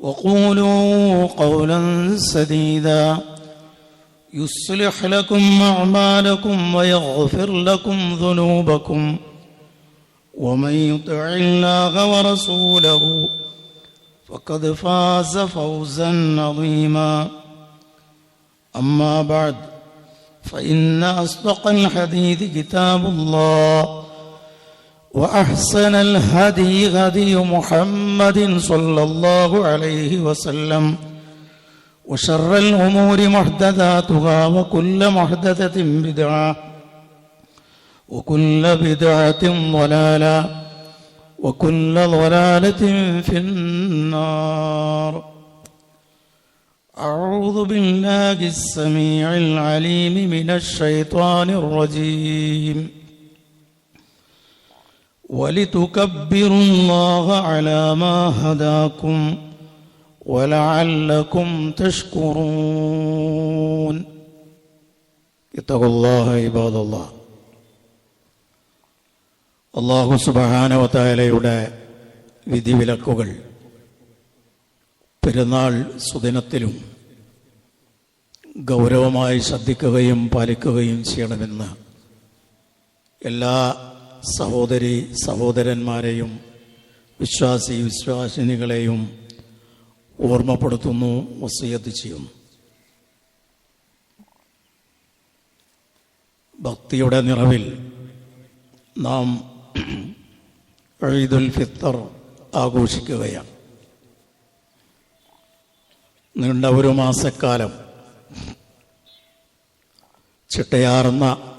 وقولوا قولا سديدا. يصلح لكم أعمالكم ويغفر لكم ذنوبكم. ومن يطع الله ورسوله فقد فاز فوزا عظيما. أما بعد فإن أصدق الحديث كتاب الله. وأحسن الهدي هدي محمد صلى الله عليه وسلم. وشر الأمور محدثاتها وكل محدثة بدعة وكل بدعة ضلالة وكل ضلالة في النار. أعوذ بالله السميع العليم من الشيطان الرجيم. ولتكبروا الله على ما هداكم ولعلكم تشكرون اتقوا الله عباد الله അള്ളാഹു സുബഹാനവത്തായാലയുടെ വിധിവിലക്കുകൾ പെരുന്നാൾ സുദിനത്തിലും ഗൗരവമായി ശ്രദ്ധിക്കുകയും പാലിക്കുകയും ചെയ്യണമെന്ന് എല്ലാ സഹോദരി സഹോദരന്മാരെയും വിശ്വാസി വിശ്വാസിനികളെയും ഓർമ്മപ്പെടുത്തുന്നു വസീയത്ത് ചെയ്യുന്നു. ഭക്തിയുടെ നിറവിൽ നാം ഈദുൽ ഫിത്തർ ആഘോഷിക്കുകയാണ്. നീണ്ട ഒരു മാസക്കാലം ചിട്ടയാർന്ന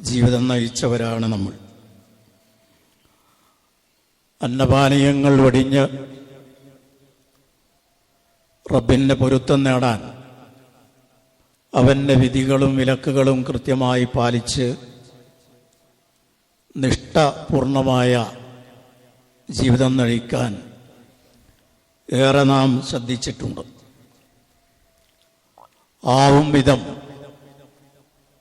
ജീവിതം നയിച്ചവരാണ് നമ്മൾ. അന്നപാനീയങ്ങൾ വെടിഞ്ഞ് റബ്ബിന്റെ പൊരുത്തം നേടാൻ അവന്റെ വിധികളും വിലക്കുകളും കൃത്യമായി പാലിച്ച് നിഷ്ഠപൂർണമായ ജീവിതം നയിക്കാൻ ഏറെ നാം ശ്രദ്ധിച്ചിട്ടുണ്ട്. ആവും വിധം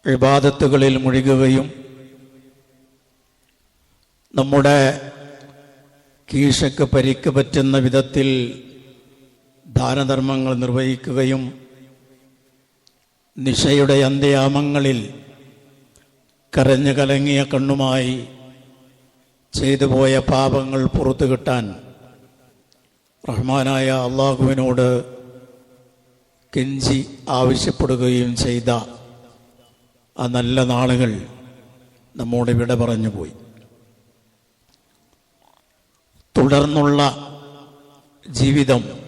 വിവാദത്തുകളിൽ മുഴുകുകയും നമ്മുടെ കീശക്ക് പരിക്ക് പറ്റുന്ന വിധത്തിൽ ദാനധർമ്മങ്ങൾ നിർവഹിക്കുകയും നിശയുടെ അന്ത്യയാമങ്ങളിൽ കരഞ്ഞു കലങ്ങിയ കണ്ണുമായി ചെയ്തു പോയ പാപങ്ങൾ പുറത്തു കിട്ടാൻ റഹ്മാനായ അള്ളാഹുവിനോട് കെഞ്ചി ആവശ്യപ്പെടുകയും ചെയ്ത ആ നല്ല നാളുകൾ നമ്മോട് വിട പറഞ്ഞു പോയി തുടർന്നുള്ള ജീവിതം.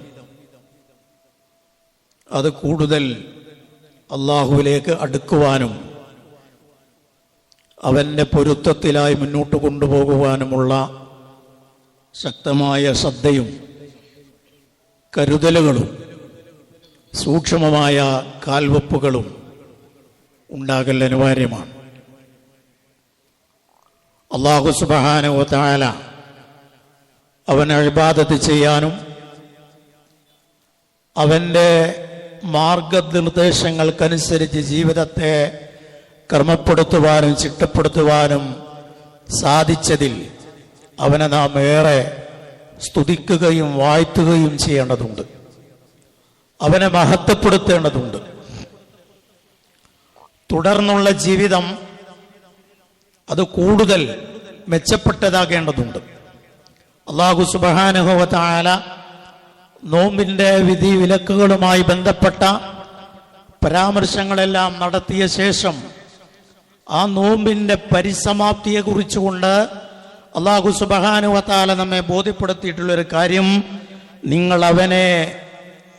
അത് കൂടുതൽ അള്ളാഹുവിലേക്ക് അടുക്കുവാനും അവന്റെ പൊരുത്തത്തിലായി മുന്നോട്ട് കൊണ്ടുപോകുവാനുമുള്ള ശക്തമായ ശ്രദ്ധയും കരുതലുകളും സൂക്ഷ്മമായ കാൽവെപ്പുകളും ഉണ്ടാകൽ അനിവാര്യമാണ്. അള്ളാഹു സുബഹാനോ താല അവൻ അഴിബാദത്ത് ചെയ്യാനും അവന്റെ മാർഗനിർദ്ദേശങ്ങൾക്കനുസരിച്ച് ജീവിതത്തെ ക്രമപ്പെടുത്തുവാനും ചിട്ടപ്പെടുത്തുവാനും സാധിച്ചതിൽ അവനെ നാം ഏറെ സ്തുതിക്കുകയും വാഴ്ത്തുകയും ചെയ്യേണ്ടതുണ്ട്. അവനെ മഹത്വപ്പെടുത്തേണ്ടതുണ്ട്. തുടർന്നുള്ള ജീവിതം അത് കൂടുതൽ മെച്ചപ്പെട്ടതാകേണ്ടതുണ്ട്. അള്ളാഹു സുബഹാനുഭവത്തായ നോമ്പിന്റെ വിധി വിലക്കുകളുമായി ബന്ധപ്പെട്ട പരാമർശങ്ങളെല്ലാം നടത്തിയ ശേഷം ആ നോമ്പിന്റെ പരിസമാപ്തിയെ കുറിച്ചുകൊണ്ട് അള്ളാഹു സുബഹാനുവത്താല നമ്മെ ബോധ്യപ്പെടുത്തിയിട്ടുള്ളൊരു കാര്യം നിങ്ങൾ അവനെ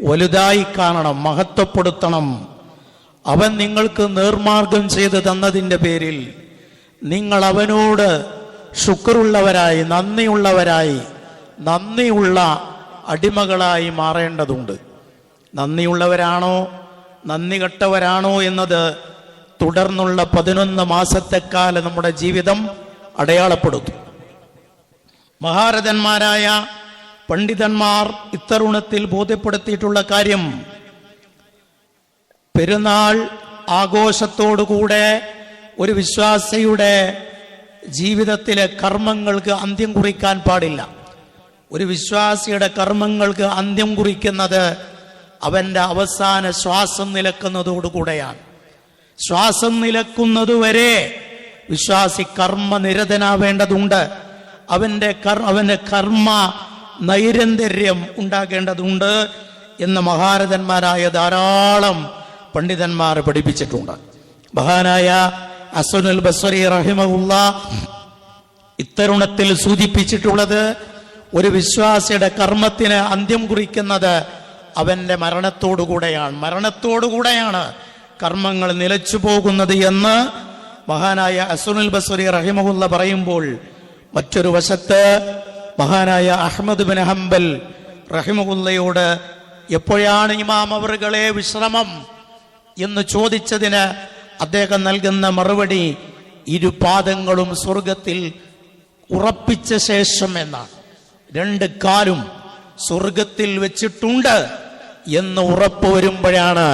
വലുതായി കാണണം മഹത്വപ്പെടുത്തണം. അവൻ നിങ്ങൾക്ക് നേർമാർഗം ചെയ്ത് തന്നതിന്റെ പേരിൽ നിങ്ങൾ അവനോട് ശുക്രുള്ളവരായി നന്ദിയുള്ളവരായി നന്ദിയുള്ള അടിമകളായി മാറേണ്ടതുണ്ട്. നന്ദിയുള്ളവരാണോ നന്ദി കെട്ടവരാണോ എന്നത് തുടർന്നുള്ള പതിനൊന്ന് മാസത്തെക്കാലം നമ്മുടെ ജീവിതം അടയാളപ്പെടുത്തും. മഹാരഥന്മാരായ പണ്ഡിതന്മാർ ഇത്തരുണത്തിൽ ബോധ്യപ്പെടുത്തിയിട്ടുള്ള കാര്യം പെരുന്നാൾ ആഘോഷത്തോടുകൂടെ ഒരു വിശ്വാസിയുടെ ജീവിതത്തിലെ കർമ്മങ്ങൾക്ക് അന്ത്യം കുറിക്കാൻ പാടില്ല. ഒരു വിശ്വാസിയുടെ കർമ്മങ്ങൾക്ക് അന്ത്യം കുറിക്കുന്നത് അവന്റെ അവസാന ശ്വാസം നിലക്കുന്നതോടുകൂടെയാണ്. ശ്വാസം നിലക്കുന്നതുവരെ വിശ്വാസി കർമ്മ നിരതനാവേണ്ടതുണ്ട് അവന്റെ കർ അവന്റെ കർമ്മ നൈരന്തര്യം ഉണ്ടാകേണ്ടതുണ്ട് എന്ന് മഹാരഥന്മാരായ ധാരാളം പണ്ഡിതന്മാർ പഠിപ്പിച്ചിട്ടുണ്ട്. മഹാനായ അസുനുൽ ബസ്വരി റഹിമുള്ള ഇത്തരുണത്തിൽ സൂചിപ്പിച്ചിട്ടുള്ളത് ഒരു വിശ്വാസിയുടെ കർമ്മത്തിന് അന്ത്യം കുറിക്കുന്നത് അവന്റെ മരണത്തോടുകൂടെയാണ്. മരണത്തോടുകൂടെയാണ് കർമ്മങ്ങൾ നിലച്ചു പോകുന്നത് എന്ന് മഹാനായ അസുനുൽ ബസ്വരി റഹിമഹുല്ല പറയുമ്പോൾ മറ്റൊരു വശത്ത് മഹാനായ അഹമ്മദ് ബിൻ ഹംബൽ റഹിമഹുല്ലയോട് എപ്പോഴാണ് ഇമാം അവറുകളെ വിശ്രമം എന്ന് ചോദിച്ചതിന് അദ്ദേഹം നൽകുന്ന മറുപടി ഇരുപാദങ്ങളും സ്വർഗത്തിൽ ഉറപ്പിച്ച ശേഷം എന്നാണ്. രണ്ട് കാലും സ്വർഗത്തിൽ വെച്ചിട്ടുണ്ട് എന്ന് ഉറപ്പ് വരുമ്പോഴാണ്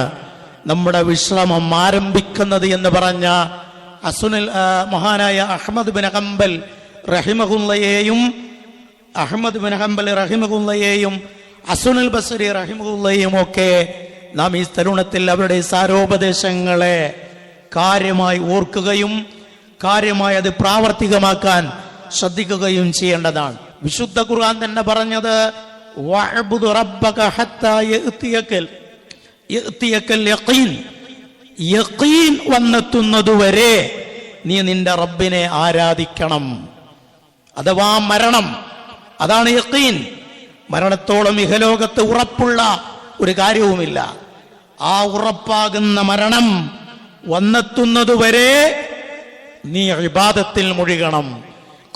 നമ്മുടെ വിശ്രമം ആരംഭിക്കുന്നത് എന്ന് പറഞ്ഞ അസുനിൽ മഹാനായ അഹമ്മദ് ബിൻ ഹംബൽ റഹിമഹുല്ലയെയും അഹമ്മദ് ബിൻ ഹംബൽ റഹിമഹുല്ലയെയും അസുനിൽ ബസരി റഹിമഹുല്ലയും ഒക്കെ നാം ഈ തരുണത്തിൽ അവരുടെ സാരോപദേശങ്ങളെ കാര്യമായി ഓർക്കുകയും കാര്യമായി അത് പ്രാവർത്തികമാക്കാൻ ശ്രദ്ധിക്കുകയും ചെയ്യേണ്ടതാണ്. വിശുദ്ധ ഖുർആൻ തന്നെ പറഞ്ഞത് വന്നെത്തുന്നതുവരെ നീ നിന്റെ റബ്ബിനെ ആരാധിക്കണം. അഥവാ മരണം അതാണ് യക്കീൻ മരണത്തോളം ഇഹലോകത്ത് ഉറപ്പുള്ള ഒരു കാര്യവുമില്ല. ആ ഉറപ്പാകുന്ന മരണം വന്നെത്തുന്നതുവരെ നീ ഇബാദത്തിൽ മുഴുകണം.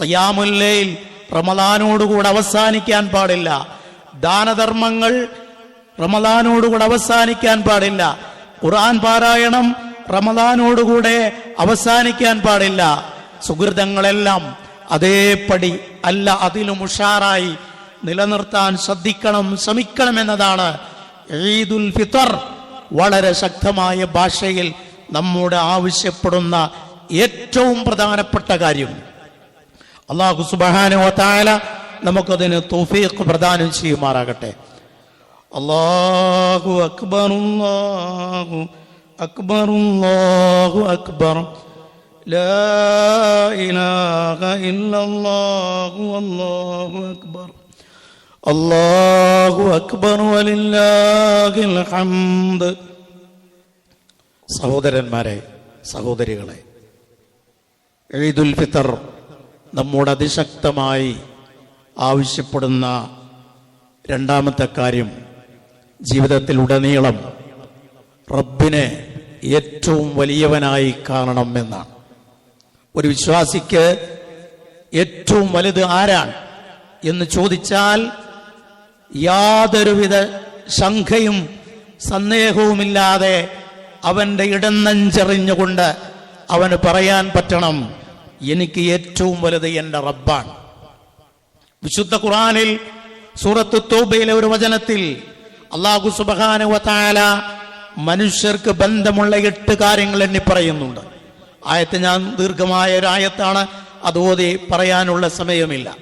കയ്യാമുല്ലയിൽ റമദാനോടുകൂടെ അവസാനിക്കാൻ പാടില്ല. ദാനധർമ്മങ്ങൾ റമദാനോടുകൂടെ അവസാനിക്കാൻ പാടില്ല. ഖുർആൻ പാരായണം റമദാനോടുകൂടെ അവസാനിക്കാൻ പാടില്ല. സുഹൃതങ്ങളെല്ലാം അതേപടി അല്ല അതിലും ഉഷാറായി നിലനിർത്താൻ ശ്രദ്ധിക്കണം ശ്രമിക്കണം എന്നതാണ് ഈദുൽ ഫിത്തർ വളരെ ശക്തമായ ഭാഷയിൽ നമ്മോട് ആവശ്യപ്പെടുന്ന ഏറ്റവും പ്രധാനപ്പെട്ട കാര്യം അള്ളാഹു സുബാനോ താല നമുക്കതിന് തൗഫീഖ് പ്രദാനം ചെയ്യുമാറാകട്ടെ അള്ളാഹു അക്ബർ അല്ലാഹു അക്ബർ അല്ലാഹു അക്ബർ لا إله إلا الله والله أكبر الله أكبر ولله الحمد സഹോദരന്മാരെ സഹോദരികളെ ഈദുൽ ഫിത്തർ നമ്മോട് അതിശക്തമായി ആവശ്യപ്പെടുന്ന രണ്ടാമത്തെ കാര്യം ജീവിതത്തിൽ ഉടനീളം റബ്ബിനെ ഏറ്റവും വലിയവനായി കാണണം എന്നാണ്. ഒരു വിശ്വാസിക്ക് ഏറ്റവും വലുത് ആരാണ് എന്ന് ചോദിച്ചാൽ യാതൊരുവിധ ശങ്കയും സന്ദേഹവുമില്ലാതെ അവന്റെ ഇടന്നഞ്ചെറിഞ്ഞുകൊണ്ട് അവന് പറയാൻ പറ്റണം എനിക്ക് ഏറ്റവും വലുത് എന്റെ റബ്ബാണ്. വിശുദ്ധ ഖുറാനിൽ സൂറത്ത് തോബയിലെ ഒരു വചനത്തിൽ അള്ളാഹു സുബാന മനുഷ്യർക്ക് ബന്ധമുള്ള എട്ട് കാര്യങ്ങൾ എണ്ണി പറയുന്നുണ്ട്. ആയത്ത് ഞാൻ ദീർഘമായ ഒരു ആയത്താണ് അതുപോലെ പറയാനുള്ള സമയമില്ല.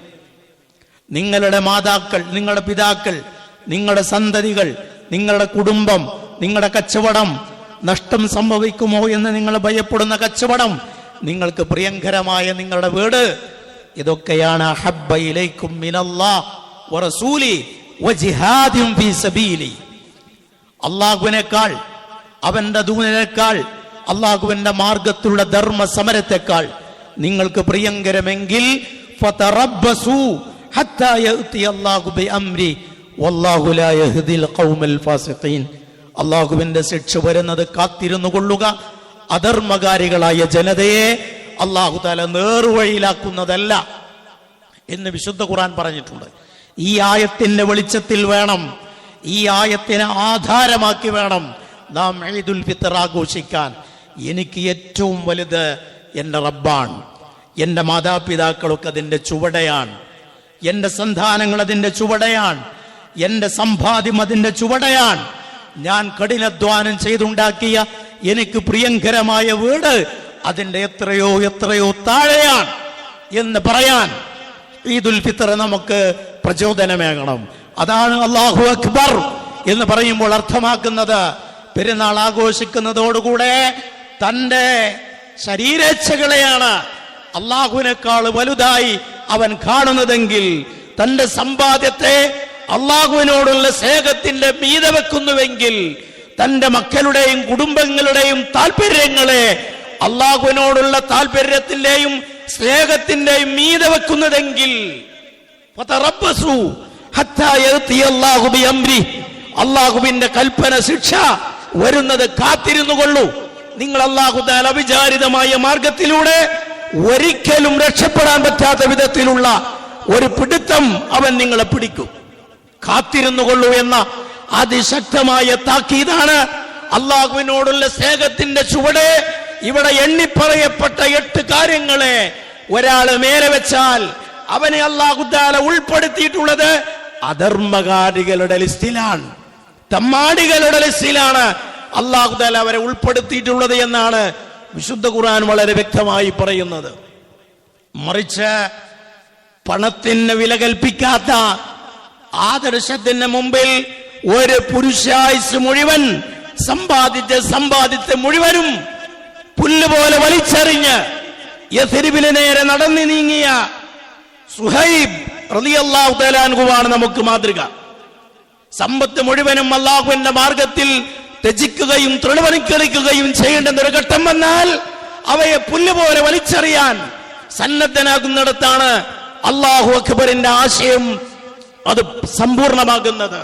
നിങ്ങളുടെ മാതാക്കൾ നിങ്ങളുടെ പിതാക്കൾ നിങ്ങളുടെ സന്തതികൾ നിങ്ങളുടെ കുടുംബം നിങ്ങളുടെ കച്ചവടം നഷ്ടം സംഭവിക്കുമോ എന്ന് നിങ്ങൾ ഭയപ്പെടുന്ന കച്ചവടം നിങ്ങൾക്ക് പ്രിയങ്കരമായ നിങ്ങളുടെ വീട്. ഇതൊക്കെയാണ് അള്ളാഹുവിനേക്കാൾ അവന്റെ ദൂനേക്കാൾ അള്ളാഹുവിന്റെ മാർഗത്തിലുള്ള ധർമ്മ സമരത്തെക്കാൾ നിങ്ങൾക്ക് പ്രിയങ്കരമെങ്കിൽ ഫതറബ്ബസൂ അള്ളാഹുവിന്റെ ശിക്ഷ വരുന്നത് കാത്തിരുന്നു കൊള്ളുക. അധർമ്മകാരികളായ ജനതയെ അള്ളാഹു താല നേർവഴിയിലാക്കുന്നതല്ല എന്ന് വിശുദ്ധ ഖുറാൻ പറഞ്ഞിട്ടുണ്ട്. ഈ ആയത്തിന്റെ വെളിച്ചത്തിൽ വേണം ഈ ആയത്തിനെ ആധാരമാക്കി വേണം നാം ഈദുൽ ഫിത്തർ ആഘോഷിക്കാൻ. എനിക്ക് ഏറ്റവും വലുത് എന്റെ റബ്ബാണ്. എന്റെ മാതാപിതാക്കളൊക്കെ അതിന്റെ ചുവടയാണ്. എന്റെ സന്താനങ്ങൾ അതിന്റെ ചുവടയാണ്. എന്റെ സമ്പാദ്യം അതിന്റെ ചുവടയാണ്. ഞാൻ കഠിനാധ്വാനം ചെയ്തുണ്ടാക്കിയ എനിക്ക് പ്രിയങ്കരമായ വീട് അതിന്റെ എത്രയോ എത്രയോ താഴെയാണ് എന്ന് പറയാൻ ഈദുൽ ഫിത്തർ നമുക്ക് പ്രചോദനമേകണം. അതാണ് അള്ളാഹു അക്ബർ എന്ന് പറയുമ്പോൾ അർത്ഥമാക്കുന്നത് പെരുന്നാൾ ആഘോഷിക്കുന്നതോടുകൂടെ തന്റെ ശരീരേച്ഛകളെയാണ് അള്ളാഹുവിനേക്കാൾ വലുതായി അവൻ കാണുന്നതെങ്കിൽ തന്റെ സമ്പാദ്യത്തെ അള്ളാഹുവിനോടുള്ള സ്നേഹത്തിന്റെ മീത വെക്കുന്നുവെങ്കിൽ തന്റെ മക്കളുടെയും കുടുംബങ്ങളുടെയും താല്പര്യങ്ങളെ അള്ളാഹുവിനോടുള്ള താല്പര്യത്തിന്റെയും സ്നേഹത്തിന്റെയും മീത വെക്കുന്നതെങ്കിൽ അള്ളാഹുബിന്റെ കൽപ്പന ശിക്ഷ വരുന്നത് കാത്തിരുന്നു കൊള്ളൂ. നിങ്ങൾ അള്ളാഹു അവിചാരിതമായ മാർഗത്തിലൂടെ ഒരിക്കലും രക്ഷപ്പെടാൻ പറ്റാത്ത വിധത്തിലുള്ള ഒരു പിടുത്തം അവൻ നിങ്ങളെ പിടിക്കും. കാത്തിരുന്നു കൊള്ളൂ എന്ന അതിശക്തമായ താക്കീതാണ് അള്ളാഹുവിനോടുള്ള സ്നേഹത്തിന്റെ ചുവടെ ഇവിടെ എണ്ണിപ്പറയപ്പെട്ട എട്ട് കാര്യങ്ങളെ ഒരാൾ മേലെ വെച്ചാൽ അവനെ അള്ളാഹുദാല ഉൾപ്പെടുത്തിയിട്ടുള്ളത് അധർമ്മകാരികളുടെ ലിസ്റ്റിലാണ്. തമ്മാടികളുടെ ലിസ്റ്റിലാണ് അള്ളാഹുദാല അവരെ ഉൾപ്പെടുത്തിയിട്ടുള്ളത് എന്നാണ് വിശുദ്ധ ഖുർആൻ വളരെ വ്യക്തമായി പറയുന്നത്. മറിച്ച് പണത്തിന് വില കൽപ്പിക്കാത്ത ആദർശത്തിന് മുമ്പിൽ ഒരു പുരുഷായുസ് മുഴുവൻ സമ്പാദിച്ച് സമ്പാദിച്ച് മുഴുവനും പുല്ലുപോലെ വലിച്ചെറിഞ്ഞ് യഥരിബിന് നേരെ നടന്നു നീങ്ങിയ സുഹൈബ് തആലാൻഹുവാണ് നമുക്ക് മാതൃക. സമ്പത്ത് മുഴുവനും അള്ളാഹുവിന്റെ മാർഗത്തിൽ ത്യജിക്കുകയും തൃണവനിക്കളിക്കുകയും ചെയ്യേണ്ടുന്ന ഒരു ഘട്ടം വന്നാൽ അവയെ പുല്ലുപോലെ വലിച്ചെറിയാൻ സന്നദ്ധനാകുന്നിടത്താണ് അള്ളാഹു അക്ബറിന്റെ ആശയം അത് സമ്പൂർണമാകുന്നത്.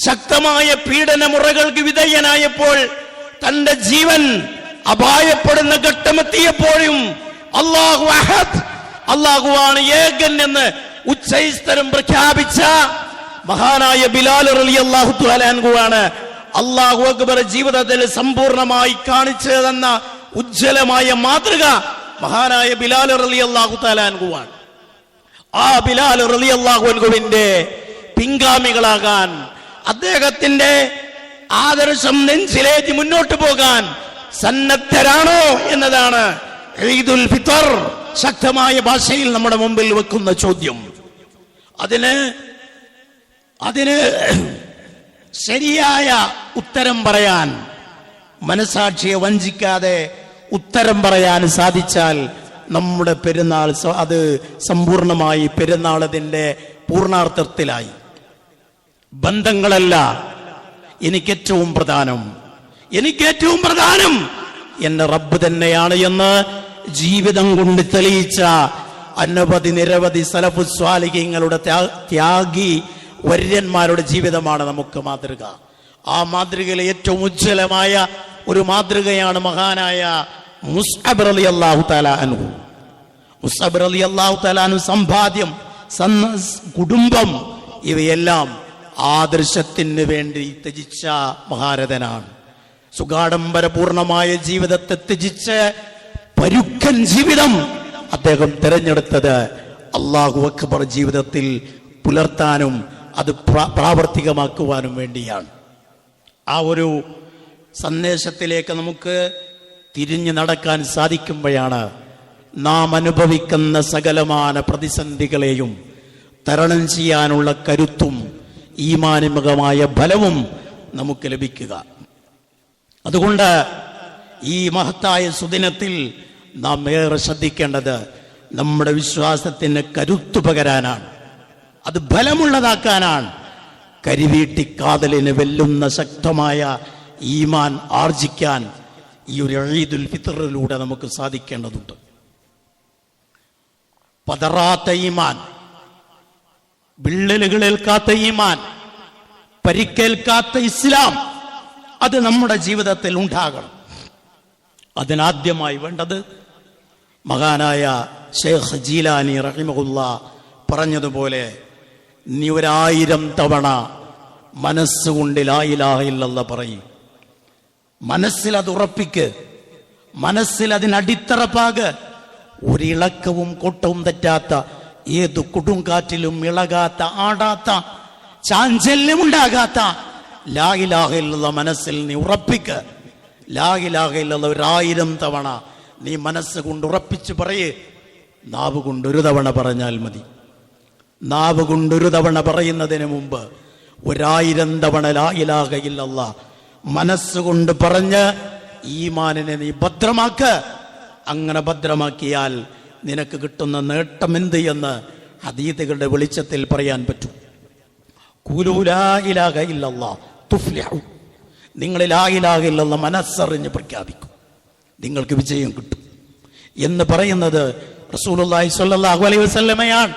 ശക്തമായ പീഡനമുറകൾക്ക് വിധേയനായപ്പോൾ തന്റെ ജീവൻ അപായപ്പെടുന്ന ഘട്ടമെത്തിയപ്പോഴും അള്ളാഹു അഹദ് അള്ളാഹുവാണ് ഏകൻ എന്ന് ഉച്ചൈസ്തരം പ്രഖ്യാപിച്ച മഹാനായ ബിലാൽ റലി അള്ളാഹു അലാൻകുവാണ് അള്ളാഹു അക്ബർ ജീവിതത്തിൽ സമ്പൂർണമായി കാണിച്ചു തന്ന ഉജ്ജ്വലമായ മാതൃക മഹാനായ ബിലാൽ റലി അള്ളാഹു താലാൻകുവാണ് ആ ബിലാൽ അൻഹുവിന്റെ പിൻഗാമികളാകാൻ അദ്ദേഹത്തിന്റെ ആദർശം നെഞ്ചിലേറ്റി മുന്നോട്ട് പോകാൻ സന്നദ്ധരാണോ എന്നതാണ് ഈദുൽ ഫിത്തർ ശക്തമായ ഭാഷയിൽ നമ്മുടെ മുമ്പിൽ വെക്കുന്ന ചോദ്യം. അതിന് അതിന് ശരിയായ ഉത്തരം പറയാൻ മനസാക്ഷിയെ വഞ്ചിക്കാതെ ഉത്തരം പറയാൻ സാധിച്ചാൽ നമ്മുടെ പെരുന്നാൾ അത് സമ്പൂർണമായി പെരുന്നാൾ അതിന്റെ പൂർണാർത്ഥത്തിലായി. ബന്ധങ്ങളല്ല എനിക്കേറ്റവും പ്രധാനം. എനിക്കേറ്റവും പ്രധാനം എന്റെ റബ്ബ് തന്നെയാണ് എന്ന് ജീവിതം കൊണ്ട് തെളിയിച്ച അനവധി നിരവധി സലഫു സ്വാലികങ്ങളുടെ ത്യാഗി വര്യന്മാരുടെ ജീവിതമാണ് നമുക്ക് മാതൃക. ആ മാതൃകയിലെ ഏറ്റവും ഉജ്ജ്വലമായ ഒരു മാതൃകയാണ് മഹാനായ മുസ്അബ് മുസ്അബ് അലി അള്ളാഹു കുടുംബം ഇവയെല്ലാം ആദർശത്തിന് വേണ്ടി ത്യജിച്ച മഹാരഥനാണ്. സുഗാഡംബരപൂർണമായ ജീവിതത്തെ ത്യജിച്ച് പരുക്കൻ ജീവിതം അദ്ദേഹം തിരഞ്ഞെടുത്തത് അള്ളാഹു അക്ബർ ജീവിതത്തിൽ പുലർത്താനും അത് പ്രാവർത്തികമാക്കുവാനും വേണ്ടിയാണ്. ആ ഒരു സന്ദേശത്തിലേക്ക് നമുക്ക് തിരിഞ്ഞു നടക്കാൻ സാധിക്കുമ്പോഴാണ് നാം അനുഭവിക്കുന്ന സകലമാന പ്രതിസന്ധികളെയും തരണം ചെയ്യാനുള്ള കരുത്തും ഈമാനിമകമായ ഫലവും നമുക്ക് ലഭിക്കുക. അതുകൊണ്ട് ഈ മഹത്തായ സുദിനത്തിൽ നാം ഏറെ ശ്രദ്ധിക്കേണ്ടത് നമ്മുടെ വിശ്വാസത്തിന് കരുത്തു പകരാനാണ്. അത് ഫലമുള്ളതാക്കാനാണ്. കരിവീട്ടിക്കാതലിന് വെല്ലുന്ന ശക്തമായ ഈമാൻ ആർജിക്കാൻ ഈ ഒരു ഈദുൽ ഫിത്തറിലൂടെ നമുക്ക് സാധിക്കേണ്ടതുണ്ട്. പതറാത്ത ഈമാൻ വിള്ളലുകളേൽക്കാത്ത ഈമാൻ പരിക്കേൽക്കാത്ത ഇസ്ലാം അത് നമ്മുടെ ജീവിതത്തിൽ ഉണ്ടാകണം. അതിനാദ്യമായി വേണ്ടത് മഹാനായ ഷേഖ് ജീലാനി റഹിമുല്ല പറഞ്ഞതുപോലെ നീ ഒരായിരം തവണ മനസ്സുകൊണ്ട് ലായിലാഹില്ല പറയും. മനസ്സിൽ അത് ഉറപ്പിക്ക്. മനസ്സിൽ അതിനടിത്തറപ്പാക് ഒരിളക്കവും കൊട്ടവും തെറ്റാത്ത ഏത് കൊടുങ്കാറ്റിലും ഇളകാത്ത ആടാത്ത ചാഞ്ചല്യമുണ്ടാകാത്ത ലാഹിലാഹയിലുള്ള മനസ്സിൽ നീ ഉറപ്പിക്ക്. ലാഹിലാഹയിലുള്ള ഒരായിരം തവണ നീ മനസ്സ് കൊണ്ട് ഉറപ്പിച്ച് പറയേ. നാവ് കൊണ്ട് ഒരു തവണ പറഞ്ഞാൽ മതി. നാവ് കൊണ്ടൊരു തവണ പറയുന്നതിന് മുമ്പ് ഒരായിരം തവണ ലായിലാകയില്ലല്ല മനസ്സുകൊണ്ട് പറഞ്ഞ് ഈമാനിനെ നീ ഭദ്രമാക്ക. അങ്ങനെ ഭദ്രമാക്കിയാൽ നിനക്ക് കിട്ടുന്ന നേട്ടം എന്ത് എന്ന് അതീതികളുടെ വെളിച്ചത്തിൽ പറയാൻ പറ്റും. കൂലൂലായിലാകയില്ലല്ല തുഫ്ലിഹു. നിങ്ങൾ ലായിലാകില്ലെന്ന് മനസ്സറിഞ്ഞ് പ്രഖ്യാപിക്കും. നിങ്ങൾക്ക് വിജയം കിട്ടും. എന്ന് പറയുന്നത് റസൂലുള്ളാഹി സ്വല്ലല്ലാഹു അലൈഹി വസല്ലമയാണ്.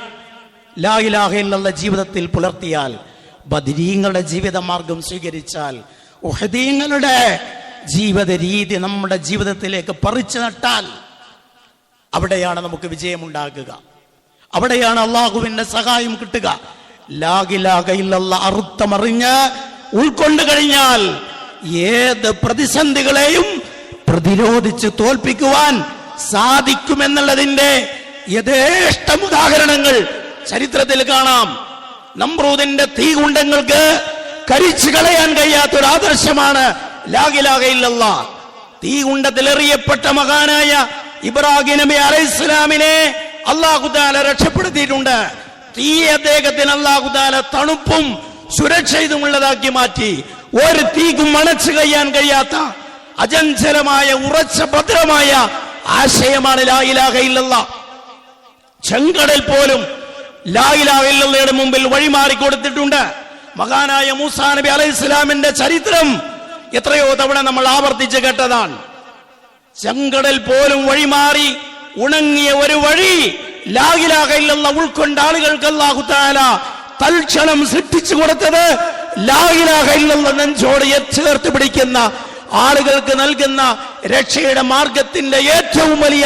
ലാ ഇല്ലല്ലാ ജീവിതത്തിൽ പുലർത്തിയാൽ ബദരീങ്ങളുടെ ജീവിത മാർഗം സ്വീകരിച്ചാൽ ഉഹദീങ്ങളുടെ ജീവിത രീതി നമ്മുടെ ജീവിതത്തിലേക്ക് പറിച്ചു നട്ടാൽ അവിടെയാണ് നമുക്ക് വിജയമുണ്ടാകുക. അവിടെയാണ് അള്ളാഹുവിന്റെ സഹായം കിട്ടുക. ലാഗിലാകയില്ല അറുത്തമറിഞ്ഞ് ഉൾക്കൊണ്ടു കഴിഞ്ഞാൽ ഏത് പ്രതിസന്ധികളെയും പ്രതിരോധിച്ച് തോൽപ്പിക്കുവാൻ സാധിക്കുമെന്നുള്ളതിന്റെ യഥേഷ്ടം ഉദാഹരണങ്ങൾ ചരിത്രത്തിൽ കാണാം. നമ്രൂദിന്റെ തീകുണ്ടങ്ങൾക്ക് കരിച്ചു കളയാൻ കഴിയാത്ത ഒരു ആദർശമാണ് ലാഗിലാകയില്ലല്ല തീ കുണ്ടത്തിലെറിയപ്പെട്ട മഹാനായ ഇബ്രാഹിം നബി അലൈഹിസ്ലാമിനെ അള്ളാഹുദാല രക്ഷപ്പെടുത്തിയിട്ടുണ്ട്. തീ അദ്ദേഹത്തിന് അള്ളാഹുദാല തണുപ്പും സുരക്ഷിതമുള്ളതാക്കി മാറ്റി. ഒരു തീക്കും മണച്ചു കഴിയാൻ കഴിയാത്ത അചഞ്ചലമായ ഉറച്ച ഭദ്രമായ ആശയമാണ് ലായിലാകയില്ലല്ല ചെങ്കടൽ പോലും ലായിലാകയില്ലയുടെ മുമ്പിൽ വഴിമാറി കൊടുത്തിട്ടുണ്ട്. മഹാനായ മൂസാ നബി അലൈഹി ഇസ്ലാമിന്റെ ചരിത്രം എത്രയോ തവണ നമ്മൾ ആവർത്തിച്ച് കേട്ടതാണ്. ചെങ്കടൽ പോലും വഴിമാറി ഉണങ്ങിയ ഒരു വഴി ലാഹിലാഹയില്ലെന്ന ഉൾക്കൊണ്ട ആളുകൾക്ക് അല്ലാഹു താല തൽക്ഷണം സൃഷ്ടിച്ചു കൊടുത്തത് ലാഹിലാഹയില്ലെന്ന നെഞ്ചോട് ചേർത്ത് പിടിക്കുന്ന ആളുകൾക്ക് നൽകുന്ന രക്ഷയുടെ മാർഗത്തിന്റെ ഏറ്റവും വലിയ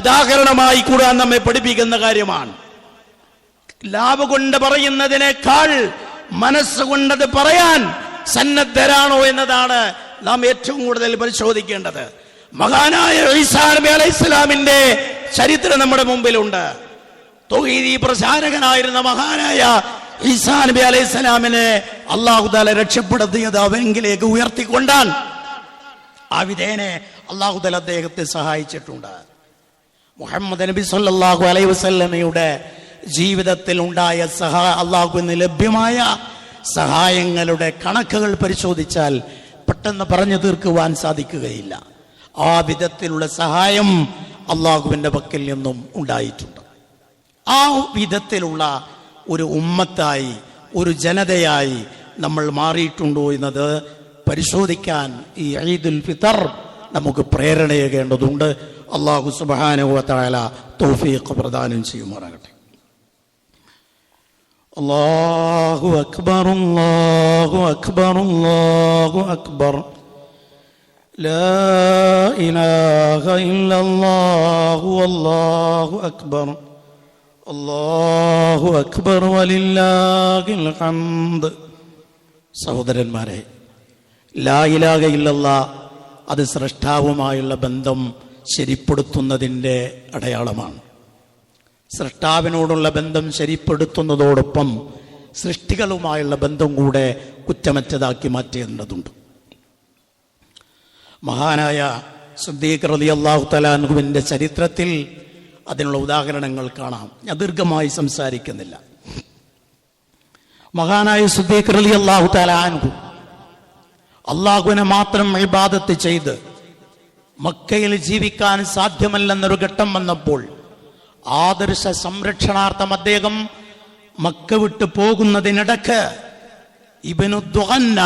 ഉദാഹരണമായി കൂടാൻ നമ്മെ പഠിപ്പിക്കുന്ന കാര്യമാണ്. ലാഭ കൊണ്ട് പറയുന്നതിനേക്കാൾ മനസ്സുകൊണ്ടത് പറയാൻ സന്നദ്ധരാണോ എന്നതാണ് നാം ഏറ്റവും കൂടുതൽ പരിശോധിക്കേണ്ടത്. മഹാനായ ഈസാ ഇസ്ലാമിന്റെ ചരിത്രം നമ്മുടെ മുമ്പിലുണ്ട്. തൊഹീദി പ്രചാരകനായിരുന്ന മഹാനായ ഈസാ നബി അലൈഹി സ്വലാമിനെ അള്ളാഹു താല രക്ഷപ്പെടുത്തിയത് അവങ്കിലേക്ക് ഉയർത്തിക്കൊണ്ടാൻ ആ വിധേനെ അള്ളാഹുദാല അദ്ദേഹത്തെ സഹായിച്ചിട്ടുണ്ട്. മുഹമ്മദ് നബി സല്ലാഹു അലൈഹി വസല്ലമയുടെ ജീവിതത്തിൽ ഉണ്ടായ സഹാ അള്ളാഹുവിന് ലഭ്യമായ സഹായങ്ങളുടെ കണക്കുകൾ പരിശോധിച്ചാൽ പെട്ടെന്ന് പറഞ്ഞു തീർക്കുവാൻ സാധിക്കുകയില്ല. ആ വിധത്തിലുള്ള സഹായം അള്ളാഹുവിന്റെ പക്കൽ നിന്നും ഉണ്ടായിട്ടുണ്ട്. ആ വിധത്തിലുള്ള ഒരു ഉമ്മത്തായി ഒരു ജനതയായി നമ്മൾ മാറിയിട്ടുണ്ടോ എന്നത് പരിശോധിക്കാൻ ഈ ഈദുൽ ഫിത്തർ നമുക്ക് പ്രേരണയേകേണ്ടതുണ്ട്. അള്ളാഹു സുബാനുവല തോഫിയൊക്കെ പ്രദാനം ചെയ്യുമാറാകട്ടെ. അള്ളാഹു അക്ബർ അള്ളാഹു അക്ബർ അള്ളാഹു അക്ബർ لا إله إلا الله والله أكبر الله أكبر ولله الحمد സഹോദരന്മാരെ ലാ ഇലാഹ ഇല്ലല്ല അത് സൃഷ്ടാവുമായുള്ള ബന്ധം ശരിപ്പെടുത്തുന്നതിൻ്റെ അടയാളമാണ് സൃഷ്ടാവിനോടുള്ള ബന്ധം ശരിപ്പെടുത്തുന്നതോടൊപ്പം സൃഷ്ടികളുമായുള്ള ബന്ധം കൂടെ കുറ്റമറ്റതാക്കി മാറ്റേണ്ടതുണ്ട്. മഹാനായ സുദ്ദീഖ് റലി അള്ളാഹു തലാൻഹുവിന്റെ ചരിത്രത്തിൽ അതിനുള്ള ഉദാഹരണങ്ങൾ കാണാം. ഞാൻ ദീർഘമായി സംസാരിക്കുന്നില്ല. മഹാനായ സുദ്ദീഖ് റലി അള്ളാഹു തലാൻഹു അള്ളാഹുവിനെ മാത്രം ഇബാദത്ത് ചെയ്ത് മക്കയിൽ ജീവിക്കാൻ സാധ്യമല്ലെന്നൊരു ഘട്ടം വന്നപ്പോൾ ആദർശ സംരക്ഷണാർത്ഥം അദ്ദേഹം മക്ക വിട്ടു പോകുന്നതിനിടക്ക് ഇബനു ദുഹന്ന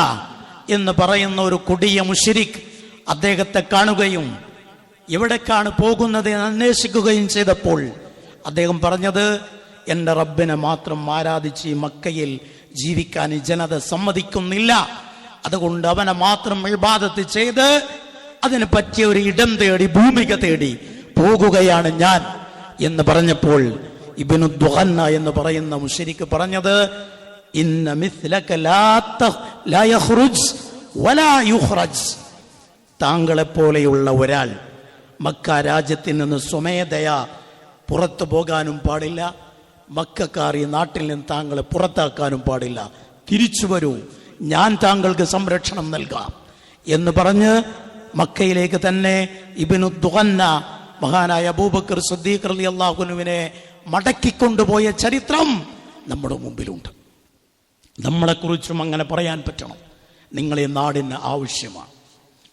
എന്ന് പറയുന്ന ഒരു കൊടിയ മുഷിരിക് അദ്ദേഹത്തെ കാണുകയും എവിടേക്കാണ് പോകുന്നത് എന്ന് അന്വേഷിക്കുകയും ചെയ്തപ്പോൾ അദ്ദേഹം പറഞ്ഞത് എന്റെ റബ്ബിനെ മാത്രം ആരാധിച്ച് ഈ മക്കയിൽ ജീവിക്കാൻ ജനത സമ്മതിക്കുന്നില്ല. അതുകൊണ്ട് അവനെ മാത്രം ഇബാദത്ത് ചെയ്ത് അതിന് പറ്റിയ ഒരു ഇടം തേടി ഭൂമിക തേടി പോകുകയാണ് ഞാൻ. എന്ന് പറഞ്ഞപ്പോൾ ഇബിനു ദുഹന്ന എന്ന് പറയുന്ന മുഷരിക്ക് പറഞ്ഞത് ഇന്ന മിസ്ലക ലാ ലാ യഖ്റുജ് വലാ യുഖ്റജ്. താങ്കളെ പോലെയുള്ള ഒരാൾ മക്ക രാജ്യത്തിൽ നിന്ന് സ്വമേധയാ പുറത്തു പോകാനും പാടില്ല മക്കാർ ഈ നാട്ടിൽ നിന്ന് താങ്കളെ പുറത്താക്കാനും പാടില്ല. തിരിച്ചു വരൂ ഞാൻ താങ്കൾക്ക് സംരക്ഷണം നൽകാം എന്ന് പറഞ്ഞ് മക്കയിലേക്ക് തന്നെ ഇബിനു ദുഹന്ന മഹാനായ അബൂബക്കർ സുദ്ദീഖർ അലി അള്ളാഹുനുവിനെ മടക്കിക്കൊണ്ടുപോയ ചരിത്രം നമ്മുടെ മുമ്പിലുണ്ട്. നമ്മളെക്കുറിച്ചും അങ്ങനെ പറയാൻ പറ്റണം. നിങ്ങളെ നാടിന് ആവശ്യമാണ്.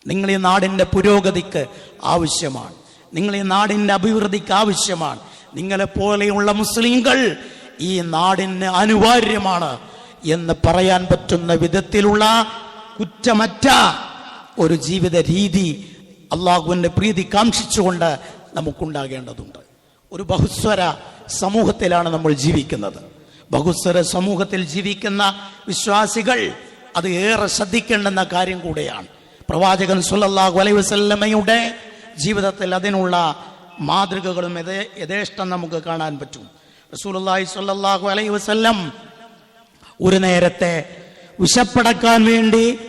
നിങ്ങളെ നാടിന്റെ പുരോഗതിക്ക് ആവശ്യമാണ്. നിങ്ങളെ നാടിന്റെ അഭിവൃദ്ധിക്ക് ആവശ്യമാണ്. നിങ്ങളെ പോലെയുള്ള മുസ്ലിങ്ങൾ ഈ നാടിന് അനിവാര്യമാണ് എന്ന് പറയാൻ പറ്റുന്ന വിധത്തിലുള്ള കുറ്റമറ്റ ഒരു ജീവിത രീതി അള്ളാഹുവിന്റെ പ്രീതി കാംക്ഷിച്ചുകൊണ്ട് നമുക്കുണ്ടാകേണ്ടതുണ്ട്. ഒരു ബഹുസ്വര സമൂഹത്തിലാണ് നമ്മൾ ജീവിക്കുന്നത്. ബഹുസ്വര സമൂഹത്തിൽ ജീവിക്കുന്ന വിശ്വാസികൾ അത് ഏറെ ശ്രദ്ധിക്കേണ്ടുന്ന കാര്യം കൂടെയാണ്. പ്രവാചകൻ സുല്ലാഹു അലൈഹി വസല്ലമയുടെ ജീവിതത്തിൽ അതിനുള്ള മാതൃകകളും യഥേ യഥേഷ്ടം നമുക്ക് കാണാൻ പറ്റും. റസൂലുള്ളാഹി സ്വല്ലല്ലാഹു അലൈഹി വസല്ലം ഒരു നേരത്തെ വിശപ്പടക്കാൻ വേണ്ടി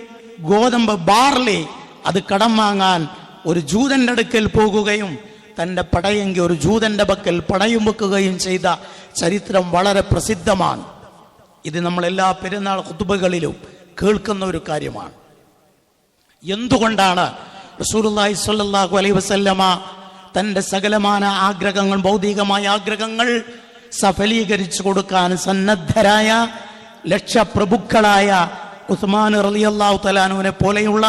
ഗോതമ്പ് ബാർലി അത് കടം വാങ്ങാൻ ഒരു ജൂതന്റെ അടുക്കൽ പോകുകയും തന്റെ പടയെങ്കിൽ ഒരു ജൂതന്റെ പക്കൽ പടയും വെക്കുകയും ചെയ്ത ചരിത്രം വളരെ പ്രസിദ്ധമാണ്. ഇത് നമ്മൾ എല്ലാ പെരുന്നാൾ കുത്തുബകളിലും കേൾക്കുന്ന ഒരു കാര്യമാണ്. എന്തുകൊണ്ടാണ് റസൂലുള്ളാഹി സ്വല്ലല്ലാഹു അലൈഹി വസല്ലമ തന്റെ സകലമാന ആഗ്രഹങ്ങൾ ഭൗതികമായ ആഗ്രഹങ്ങൾ സഫലീകരിച്ചു കൊടുക്കാൻ സന്നദ്ധരായ ലക്ഷപ്രഭുക്കളായ ഉസ്മാൻ റളിയല്ലാഹു തലാനുവിനെ പോലെയുള്ള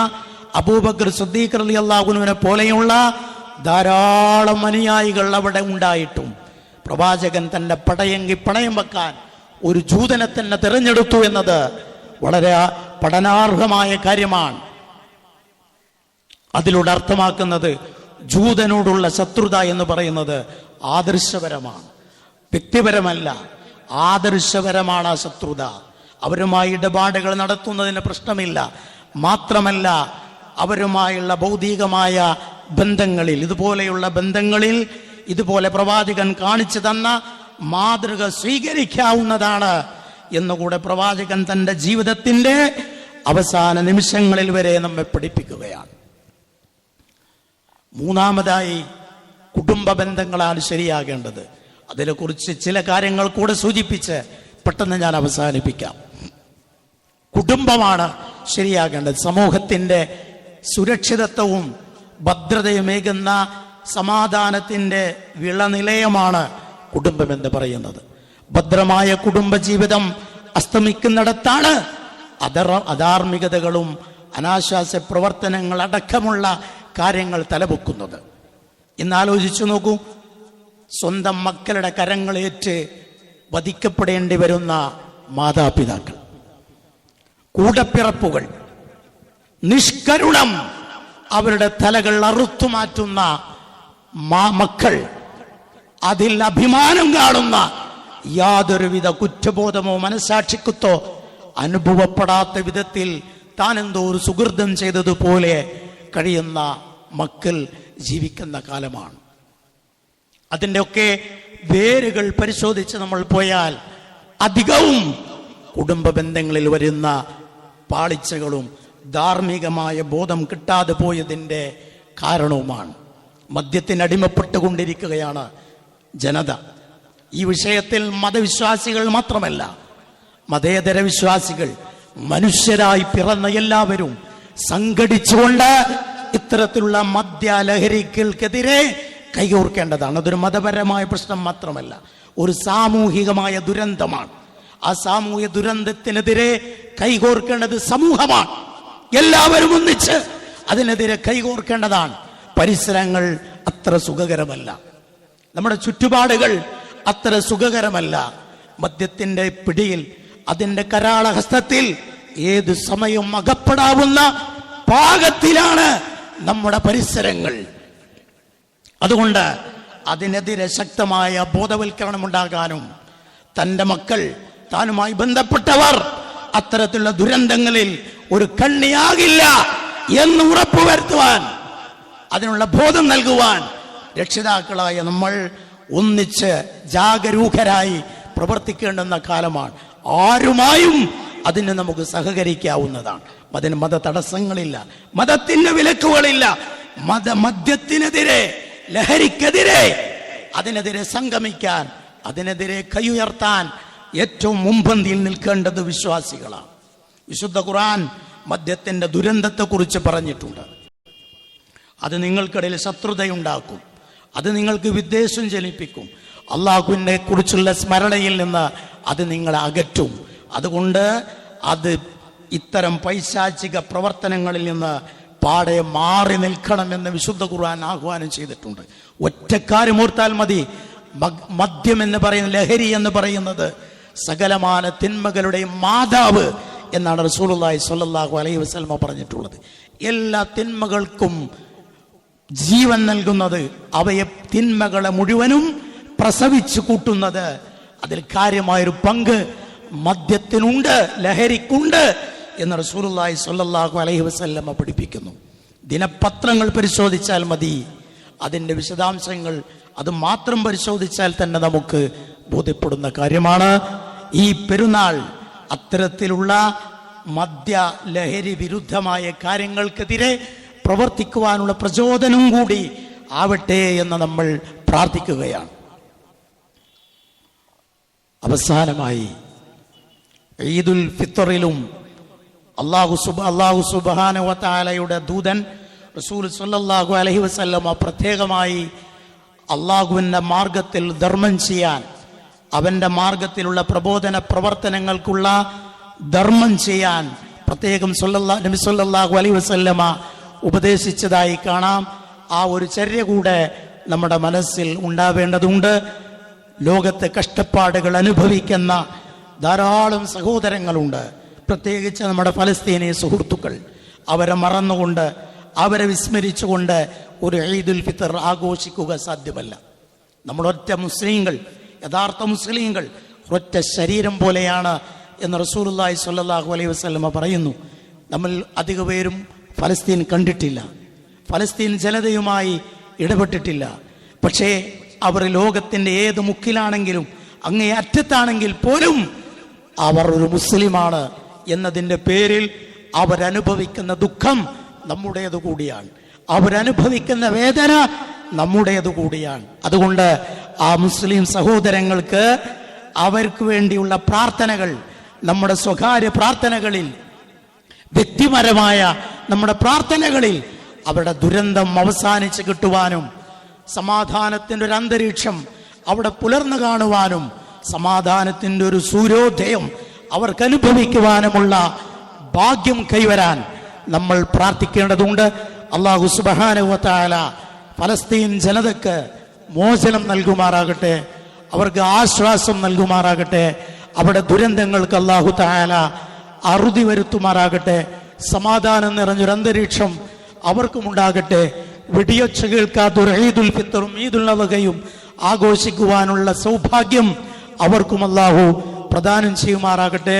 അബൂബക്കർ സുദ്ദീഖ് റളിയല്ലാഹുവിനെ പോലെയുള്ള ധാരാളം അനുയായികൾ അവിടെ ഉണ്ടായിട്ടും. പ്രവാചകൻ തന്റെ പടയെങ്കി പണയം വെക്കാൻ ഒരു ജൂതനെ തന്നെ തിരഞ്ഞെടുത്തു എന്നത് വളരെ പഠനാർഹമായ കാര്യമാണ്. അതിലൂടെ അർത്ഥമാക്കുന്നത് ജൂതനോടുള്ള ശത്രുത എന്ന് പറയുന്നത് ആദർശപരമാണ്. വ്യക്തിപരമല്ല ആദർശപരമാണ് ആ ശത്രുത. അവരുമായി ഇടപാടുകൾ നടത്തുന്നതിന് പ്രശ്നമില്ല. മാത്രമല്ല അവരുമായുള്ള ഭൗതികമായ ബന്ധങ്ങളിൽ ഇതുപോലെയുള്ള ബന്ധങ്ങളിൽ ഇതുപോലെ പ്രവാചകൻ കാണിച്ചു തന്ന മാതൃക സ്വീകരിക്കാവുന്നതാണ് എന്നുകൂടെ പ്രവാചകൻ തന്റെ ജീവിതത്തിന്റെ അവസാന നിമിഷങ്ങളിൽ വരെ നമ്മെ പഠിപ്പിക്കുകയാണ്. മൂന്നാമതായി കുടുംബ ബന്ധങ്ങളാണ് ശരിയാകേണ്ടത്. അതിനെക്കുറിച്ച് ചില കാര്യങ്ങൾ കൂടെ സൂചിപ്പിച്ച് പെട്ടെന്ന് ഞാൻ അവസാനിപ്പിക്കാം. കുടുംബമാണ് ശരിയാകേണ്ടത്. സമൂഹത്തിന്റെ സുരക്ഷിതത്വവും ഭദ്രതയുമേകുന്ന സമാധാനത്തിന്റെ വിളനിലയമാണ് കുടുംബം എന്ന് പറയുന്നത്. ഭദ്രമായ കുടുംബജീവിതം അസ്തമിക്കുന്നിടത്താണ് അധർ അധാർമികതകളും അനാശാസ്യ പ്രവർത്തനങ്ങൾ അടക്കമുള്ള കാര്യങ്ങൾ തലപൊക്കുന്നത്. ഇന്ന് ആലോചിച്ചു നോക്കൂ. സ്വന്തം മക്കളുടെ കരങ്ങളേറ്റ് വധിക്കപ്പെടേണ്ടി വരുന്ന മാതാപിതാക്കൾ. കൂടപ്പിറപ്പുകൾ. നിഷ്കരുണം. അവരുടെ തലകൾ അറുത്തു മാറ്റുന്ന മക്കൾ അതിൽ അഭിമാനം കാണുന്ന യാതൊരുവിധ കുറ്റബോധമോ മനസാക്ഷിക്കുത്തോ അനുഭവപ്പെടാത്ത വിധത്തിൽ താൻ എന്തോ ഒരു സുഹൃതം ചെയ്തതുപോലെ കഴിയുന്ന മക്കൾ ജീവിക്കുന്ന കാലമാണ്. അതിന്റെയൊക്കെ വേരുകൾ പരിശോധിച്ച് നമ്മൾ പോയാൽ അധികവും കുടുംബ ബന്ധങ്ങളിൽ വരുന്ന പാളിച്ചകളും ധാർമ്മികമായ ബോധം കിട്ടാതെ പോയതിന്റെ കാരണവുമാണ്. മദ്യത്തിനടിമപ്പെട്ടുകൊണ്ടിരിക്കുകയാണ് ജനത. ഈ വിഷയത്തിൽ മതവിശ്വാസികൾ മാത്രമല്ല മതേതര വിശ്വാസികൾ മനുഷ്യരായി പിറന്ന എല്ലാവരും സംഘടിച്ചുകൊണ്ട് ഇത്തരത്തിലുള്ള മദ്യലഹരികൾക്കെതിരെ കൈകോർക്കേണ്ടതാണ്. അതൊരു മതപരമായ പ്രശ്നം മാത്രമല്ല ഒരു സാമൂഹികമായ ദുരന്തമാണ്. ആ സാമൂഹിക ദുരന്തത്തിനെതിരെ കൈകോർക്കേണ്ടത് സമൂഹമാണ്. എല്ലാവരും ഒന്നിച്ച് അതിനെതിരെ കൈകോർക്കേണ്ടതാണ്. പരിസരങ്ങൾ അത്ര സുഖകരമല്ല. നമ്മുടെ ചുറ്റുപാടുകൾ അത്ര സുഖകരമല്ല. മദ്യത്തിന്റെ പിടിയിൽ അതിന്റെ കരാളഹസ്തത്തിൽ ഏത് സമയവും അകപ്പെടാവുന്ന പാകത്തിലാണ് നമ്മുടെ പരിസരങ്ങൾ. അതുകൊണ്ട് അതിനെതിരെ ശക്തമായ ബോധവൽക്കരണം ഉണ്ടാകാനും തന്റെ മക്കൾ താനുമായി ബന്ധപ്പെട്ടവർ അത്തരത്തിലുള്ള ദുരന്തങ്ങളിൽ ഒരു കണ്ണിയാകില്ല എന്ന് ഉറപ്പുവരുത്തുവാൻ അതിനുള്ള ബോധം നൽകുവാൻ രക്ഷിതാക്കളായ നമ്മൾ ഒന്നിച്ച് ജാഗരൂകരായി പ്രവർത്തിക്കേണ്ടുന്ന കാലമാണ്. ആരുമായും അതിന് നമുക്ക് സഹകരിക്കാവുന്നതാണ്. അതിന് മത തടസ്സങ്ങളില്ല മതത്തിന്റെ വിലക്കുകളില്ല മത മദ്യത്തിനെതിരെ ലഹരിക്കെതിരെ അതിനെതിരെ സംഗമിക്കാൻ അതിനെതിരെ കൈയുയർത്താൻ ഏറ്റവും മുമ്പന്തിയിൽ നിൽക്കേണ്ടത് വിശ്വാസികളാണ്. വിശുദ്ധ ഖുർആൻ മദ്യത്തിന്റെ ദുരന്തത്തെക്കുറിച്ച് പറഞ്ഞിട്ടുണ്ട്. അത് നിങ്ങൾക്കിടയിൽ ശത്രുതയുണ്ടാക്കും. അത് നിങ്ങൾക്ക് വിദ്വേഷം ജനിപ്പിക്കും. അള്ളാഹുവിനെ കുറിച്ചുള്ള സ്മരണയിൽ നിന്ന് അത് നിങ്ങളെ അകറ്റും. അതുകൊണ്ട് അത് ഇത്തരം പൈശാചിക പ്രവർത്തനങ്ങളിൽ നിന്ന് പാടെ മാറി നിൽക്കണമെന്ന് വിശുദ്ധ ഖുർആൻ ആഹ്വാനം ചെയ്തിട്ടുണ്ട്. ഒറ്റക്കാര്യം ഓർത്താൽ മതി. മദ്യം എന്ന് പറയുന്ന ലഹരി എന്ന് പറയുന്നത് സകലമാന തിന്മകളുടെയും മാതാവ് എന്നാണ് റസൂലുള്ളാഹി സ്വല്ലല്ലാഹു അലൈഹി വസല്ലമ പറഞ്ഞിട്ടുള്ളത്. എല്ലാ തിന്മകൾക്കും ജീവൻ നൽകുന്നത് അവയെ തിന്മകളെ മുഴുവനും പ്രസവിച്ചു കൂട്ടുന്നത്. അതിൽ കാര്യമായൊരു പങ്ക് മദ്യത്തിനുണ്ട് ലഹരിക്കുണ്ട് എന്ന് റസൂലുള്ളാഹി സ്വല്ലല്ലാഹു അലൈഹി വസല്ലമ പഠിപ്പിക്കുന്നു. ദിനപത്രങ്ങൾ പരിശോധിച്ചാൽ മതി. അതിന്റെ വിശദാംശങ്ങൾ അത് മാത്രം പരിശോധിച്ചാൽ തന്നെ നമുക്ക് ബോധ്യപ്പെടുന്ന കാര്യമാണ്. ഈ പെരുന്നാൾ അത്തരത്തിലുള്ള മദ്യ ലഹരി വിരുദ്ധമായ കാര്യങ്ങൾക്കെതിരെ പ്രവർത്തിക്കുവാനുള്ള പ്രചോദനം കൂടി ആവട്ടെ എന്ന് നമ്മൾ പ്രാർത്ഥിക്കുകയാണ്. അവസാനമായി ഈദുൽ ഫിത്തറിലും അള്ളാഹു സുബ അള്ളാഹു സുബാനുവത്താലയുടെ ദൂതൻ റസൂൽ സല്ലാഹു അലഹി വസല്ലമ പ്രത്യേകമായി അള്ളാഹുവിന്റെ മാർഗത്തിൽ ധർമ്മം ചെയ്യാൻ അവന്റെ മാർഗത്തിലുള്ള പ്രബോധന പ്രവർത്തനങ്ങൾക്കുള്ള ധർമ്മം ചെയ്യാൻ പ്രത്യേകം സല്ലല്ലാ നബി സല്ലല്ലാഹു അലൈഹി വസല്ലമ ഉപദേശിച്ചതായി കാണാം. ആ ഒരു ചര്യ കൂടെ നമ്മുടെ മനസ്സിൽ ഉണ്ടാവേണ്ടതുണ്ട്. ലോകത്തെ കഷ്ടപ്പാടുകൾ അനുഭവിക്കുന്ന ധാരാളം സഹോദരങ്ങളുണ്ട്. പ്രത്യേകിച്ച് നമ്മുടെ ഫലസ്തീനി സുഹൃത്തുക്കൾ. അവരെ മറന്നുകൊണ്ട് അവരെ വിസ്മരിച്ചുകൊണ്ട് ഒരു ഈദുൽ ഫിത്തർ ആഘോഷിക്കുക സാധ്യമല്ല. നമ്മളൊറ്റ മുസ്ലിങ്ങൾ യഥാർത്ഥ മുസ്ലിങ്ങൾ ഒറ്റ ശരീരം പോലെയാണ് എന്ന് റസൂലുള്ളാഹി സ്വല്ലല്ലാഹു അലൈഹി വസ്ലമ പറയുന്നു. നമ്മൾ അധിക പേരും ഫലസ്തീൻ കണ്ടിട്ടില്ല. ഫലസ്തീൻ ജനതയുമായി ഇടപെട്ടിട്ടില്ല. പക്ഷേ അവർ ലോകത്തിന്റെ ഏത് മുക്കിലാണെങ്കിലും അങ്ങേ അറ്റത്താണെങ്കിൽ പോലും അവർ ഒരു മുസ്ലിമാണ് എന്നതിന്റെ പേരിൽ അവരനുഭവിക്കുന്ന ദുഃഖം നമ്മുടേത് കൂടിയാണ് അവരനുഭവിക്കുന്ന വേദന നമ്മുടേത് കൂടിയാണ് അതുകൊണ്ട് ആ മുസ്ലിം സഹോദരങ്ങൾക്ക് അവർക്ക് വേണ്ടിയുള്ള പ്രാർത്ഥനകൾ നമ്മുടെ സ്വകാര്യ പ്രാർത്ഥനകളിൽ വ്യക്തിപരമായ നമ്മുടെ പ്രാർത്ഥനകളിൽ അവരുടെ ദുരന്തം അവസാനിച്ച് കിട്ടുവാനും സമാധാനത്തിന്റെ ഒരു അന്തരീക്ഷം അവിടെ പുലർന്നു കാണുവാനും സമാധാനത്തിന്റെ ഒരു സൂര്യോദയം അവർക്ക് അനുഭവിക്കുവാനുമുള്ള ഭാഗ്യം കൈവരാൻ നമ്മൾ പ്രാർത്ഥിക്കേണ്ടതുണ്ട്. അള്ളാഹു സുബാനുവത്തായ ഫലസ്തീൻ ജനതക്ക് മോചനം നൽകുമാറാകട്ടെ അവർക്ക് ആശ്വാസം നൽകുമാറാകട്ടെ അവിടെ ദുരന്തങ്ങൾക്ക് അള്ളാഹു തായാല അറുതി വരുത്തുമാറാകട്ടെ സമാധാനം നിറഞ്ഞൊരു അന്തരീക്ഷം അവർക്കും ഉണ്ടാകട്ടെ വെടിയൊച്ച കേൾക്കാത്തൊരു ഈദുൽ ഫിത്തറും ഈദുൽ അവകയും ആഘോഷിക്കുവാനുള്ള സൗഭാഗ്യം അവർക്കും അല്ലാഹു പ്രദാനം ചെയ്യുമാറാകട്ടെ.